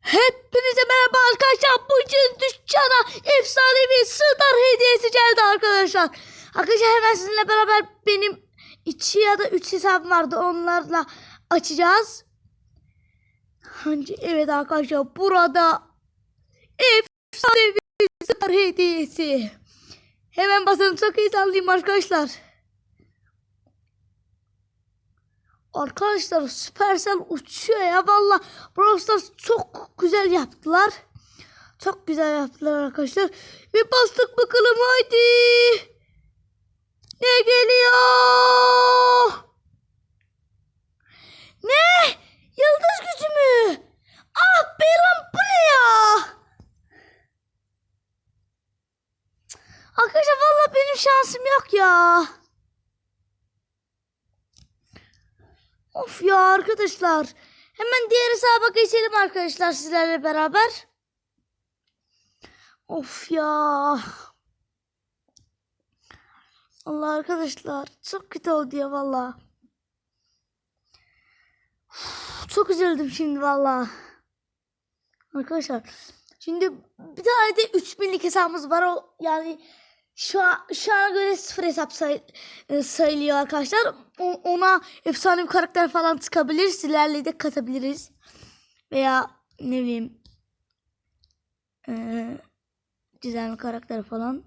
Hepinize merhaba arkadaşlar. Bugün dükkana efsanevi star hediyesi geldi arkadaşlar. Arkadaşlar hemen sizinle beraber benim iki ya da üç hesabım vardı. Onlarla açacağız. Hangi evet arkadaşlar burada efsanevi star hediyesi. Hemen basalım çok heyecanlıyım arkadaşlar. Arkadaşlar Supercell uçuyor ya valla Brawl Stars çok güzel yaptılar. Çok güzel yaptılar arkadaşlar. Bir bastık bakalım haydi. Ne geliyor? Ne? Yıldız gücü mü? Ah Beran bu ne ya? Arkadaşlar valla benim şansım yok ya. Of ya arkadaşlar. Hemen diğer hesaba geçelim arkadaşlar sizlerle beraber. Of ya. Allah arkadaşlar çok kötü oldu ya valla. Çok üzüldüm şimdi valla. Arkadaşlar şimdi bir tane de 3000'lik hesabımız var o yani şu an şu ana göre sıfır hesap say, e, sayılıyor arkadaşlar. O- ona efsane bir karakter falan çıkabilir. Sizlerle de katabiliriz. Veya ne bileyim eee güzel bir karakter falan.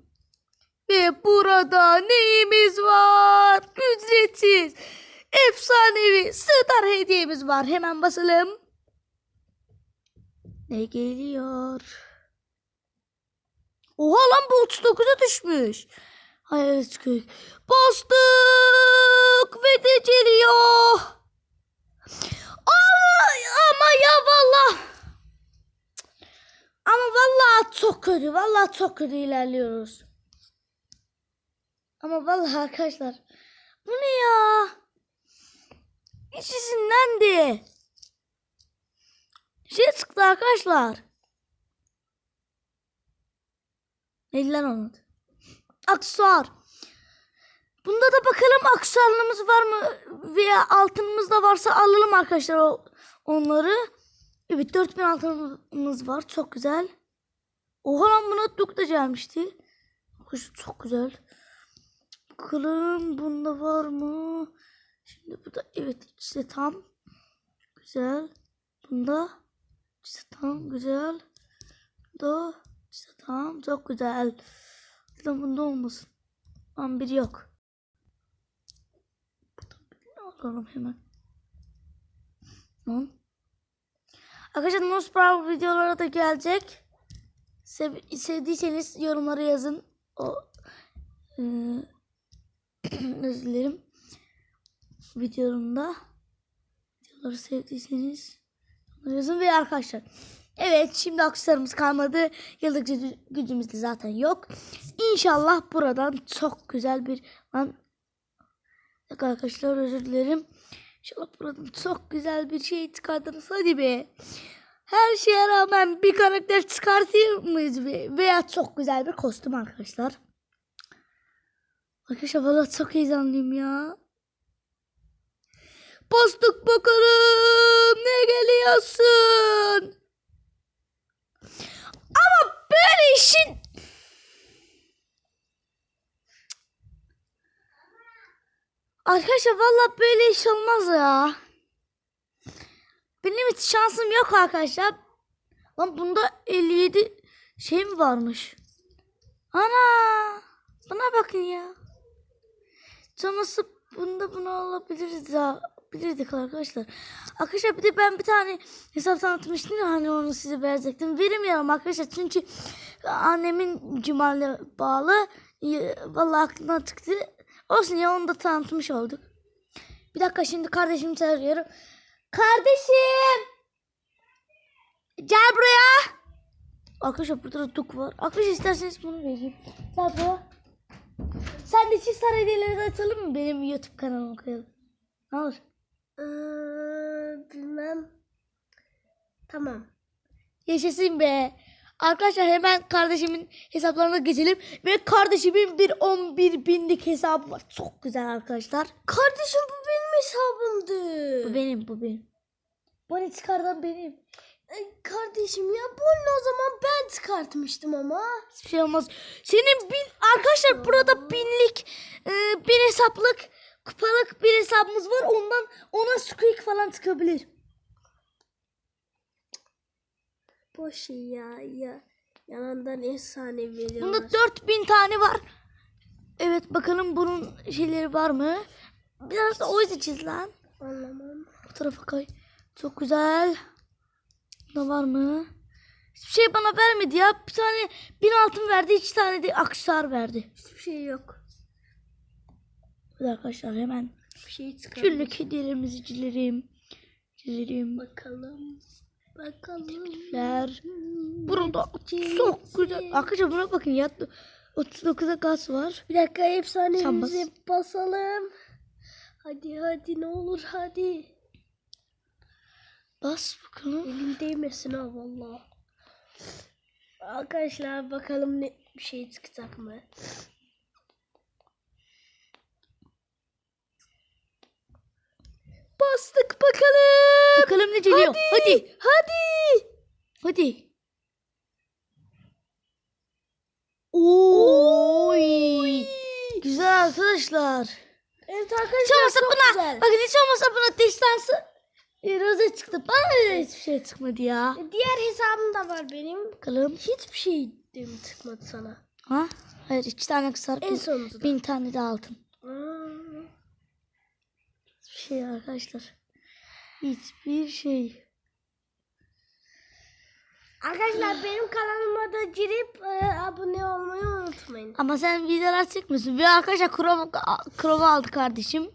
Ve burada neyimiz var? Ücretsiz. Efsanevi star hediyemiz var. Hemen basalım. Ne geliyor? Oha lan bu 39'a düşmüş. Hayır çıkıyor. Bastık ve de. Ay, ama ya valla. Ama valla çok kötü. Valla çok kötü ilerliyoruz. Ama vallahi arkadaşlar. Bu ne ya? İçisinden de. Şey çıktı arkadaşlar. Neydi lan onun adı? Aksesuar. Bunda da bakalım aksesuarlarımız var mı veya altınımız da varsa alalım arkadaşlar o, onları. Evet 4000 altınımız var çok güzel. Oha lan buna duk da gelmişti. Çok güzel. Bakalım bunda var mı? Şimdi bu da evet işte tam. Güzel. Bunda işte tam güzel. Bunda işte tamam çok güzel. Lan bunda olmasın. Lan biri yok. Buradan alalım hemen. Lan. Arkadaşlar Nose Brawl videoları da gelecek. Sev sevdiyseniz yorumlara yazın. O eee özür dilerim. Videomda videoları sevdiyseniz yazın ve arkadaşlar Evet şimdi aksesuarımız kalmadı. Yıllık gücü- gücümüz de zaten yok. İnşallah buradan çok güzel bir lan arkadaşlar özür dilerim. İnşallah buradan çok güzel bir şey çıkartırız. Hadi be. Her şeye rağmen bir karakter çıkartır mıyız be? Veya çok güzel bir kostüm arkadaşlar. Arkadaşlar valla çok heyecanlıyım ya. Bastık bakalım. Ne geliyorsun? Ama böyle işin... Arkadaşlar valla böyle iş olmaz ya. Benim hiç şansım yok arkadaşlar. Lan bunda 57 şey mi varmış? Ana! Buna bakın ya. Canısı bunda bunu alabiliriz ya. Bilirdik arkadaşlar. Arkadaşlar bir de ben bir tane hesap tanıtmıştım ya hani onu size verecektim. Veremiyorum arkadaşlar çünkü annemin cumalle bağlı. Vallahi aklımdan çıktı. Olsun ya onu da tanıtmış olduk. Bir dakika şimdi kardeşimi çağırıyorum. Kardeşim! Gel buraya. Arkadaşlar burada da duk var. Arkadaşlar isterseniz bunu vereyim. Gel buraya. Sen de çift de açalım mı? Benim YouTube kanalıma koyalım. Ne olur? Ee, bilmem. Tamam. Yaşasın be. Arkadaşlar hemen kardeşimin hesaplarına geçelim. Ve kardeşimin bir 11 binlik hesabı var. Çok güzel arkadaşlar. Kardeşim bu benim hesabımdı. Bu benim bu benim. Bunu çıkardan benim. Ay, Kardeşim ya bunu o zaman ben çıkartmıştım ama. Hiçbir şey olmaz. Senin bin arkadaşlar burada binlik e, bir hesaplık kupalık bir hesabımız var. Ondan ona squeak falan çıkabilir. Boş ya ya. Yanından efsane veriyorlar. Bunda 4000 tane var. Evet bakalım bunun şeyleri var mı? Biraz da o çiz lan. Anlamam. Bu tarafa kay. Çok güzel. Bunda var mı? Hiçbir şey bana vermedi ya. Bir tane bin altın verdi. iki tane de aksesuar verdi. Hiçbir şey yok. Evet arkadaşlar hemen Bir şey çıkar. şöyle kedilerimizi cilerim. Cilerim. Bakalım. Bakalım. Ler. Burada çok güzel. Arkadaşlar buna bakın ya. 39'a gaz var. Bir dakika Sen bas. efsanemizi basalım. Hadi hadi ne olur hadi. Bas bakalım. Elin değmesin ha valla. Arkadaşlar bakalım ne bir şey çıkacak mı? Bastık bakalım. Bakalım ne geliyor. Hadi. Hadi. Hadi. Oy. Güzel arkadaşlar. Evet Hiç arkadaşlar olmasa çok buna, güzel. bakın hiç olmasa buna destansı e, roze çıktı. Bana da hiçbir şey çıkmadı ya. Diğer hesabım da var benim. Bakalım. Hiçbir şey de mi çıkmadı sana? Ha? Hayır iki tane kısar. En bin, sonunda da. bin tane de altın. Şey arkadaşlar. Hiçbir şey. Arkadaşlar benim kanalıma da girip e, abone olmayı unutmayın. Ama sen videolar çekmiyorsun. Bir arkadaşlar krova, krova aldı kardeşim.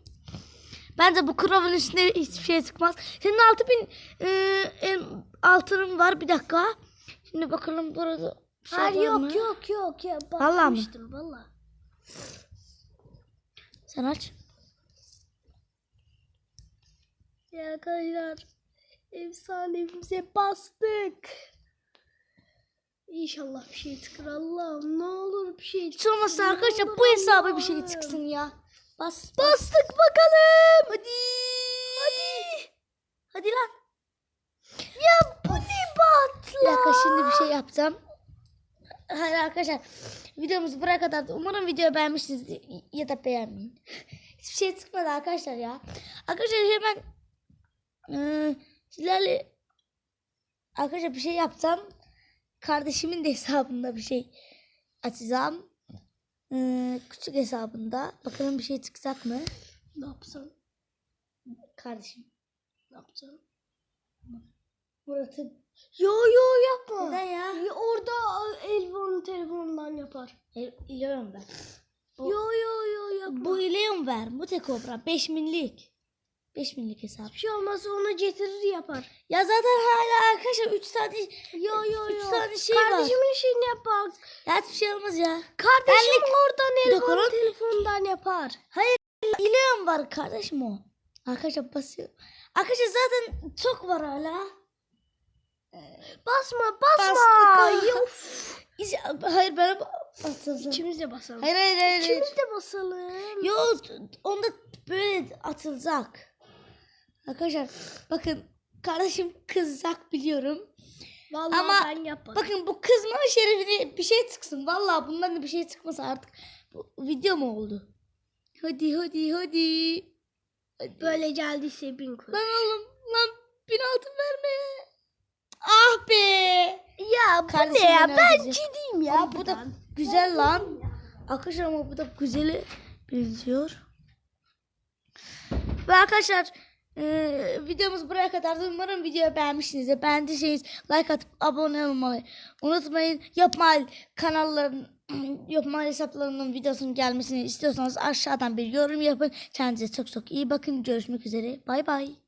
Bence bu krovun üstüne hiçbir şey çıkmaz. Senin 6000 e, em, altının var. Bir dakika. Şimdi bakalım burada şey Hayır yok mı? yok yok mı? Bakmıştım valla. Sen aç. Ya arkadaşlar efsanemize bastık. İnşallah bir şey çıkar Allah'ım ne olur bir şey Hiç olmazsa arkadaşlar bu hesaba bir şey çıksın ya. Bas. Bastık bakalım. Hadi. Hadi. Hadi lan. Ya bu ne batla? Bir dakika şimdi bir şey yapacağım. Hayır arkadaşlar videomuz buraya kadar. Umarım videoyu beğenmişsiniz ya da beğenmeyin. Hiçbir şey çıkmadı arkadaşlar ya. Arkadaşlar hemen eee, sizlerle arkadaşlar bir şey yapacağım. Kardeşimin de hesabında bir şey açacağım. Eee, küçük hesabında. Bakalım bir şey çıkacak mı? Ne yapsam? Kardeşim. Ne yapsam? Murat'ın. Yo yo yapma. Neden ya? Ya Orada Elvan'ın telefonundan yapar. E, İleon ver. Bu- Yo yo yo yapma. Bu İleon ver. Bu tek kobra. 5 minlik. 5 minlik hesap. bir şey olmazsa onu getirir yapar. Ya zaten hala arkadaşlar 3 tane Yo yo yo. tane şey var. Kardeşimin işini yapar. ya hiçbir şey olmaz ya. Kardeşim Benlik- oradan lan. telefonundan yapar. Hayır İleon var kardeşim o. Arkadaşlar basıyor. Arkadaşlar zaten çok var hala. Basma basma. Ya, İç- Hayır ben atılacağım. İkimiz de basalım. Hayır hayır hayır. hayır. İkimiz de basalım. Yok onda böyle atılacak. Arkadaşlar bakın kardeşim kızacak biliyorum. Vallahi Ama ben yaparım. Bakın bu kızma şerefine bir şey çıksın. Vallahi bundan da bir şey çıkmasa artık bu video mu oldu? Hadi hadi hadi. Hadi. Böyle geldiyse bin koy. Lan oğlum lan bin altın verme. Ah be. Ya bu Kardeşim ne ya? Ben gideyim ya Ama bu da güzel lan. Arkadaşlar ama bu da güzeli benziyor. Ve arkadaşlar eee, videomuz buraya kadardı. Umarım videoyu beğenmişsinizdir. Beğendiyseniz like atıp abone olmayı unutmayın. Yapmal kanalların Yapmal hesaplarının videosunun gelmesini istiyorsanız aşağıdan bir yorum yapın. Kendinize çok çok iyi bakın. Görüşmek üzere. Bay bay.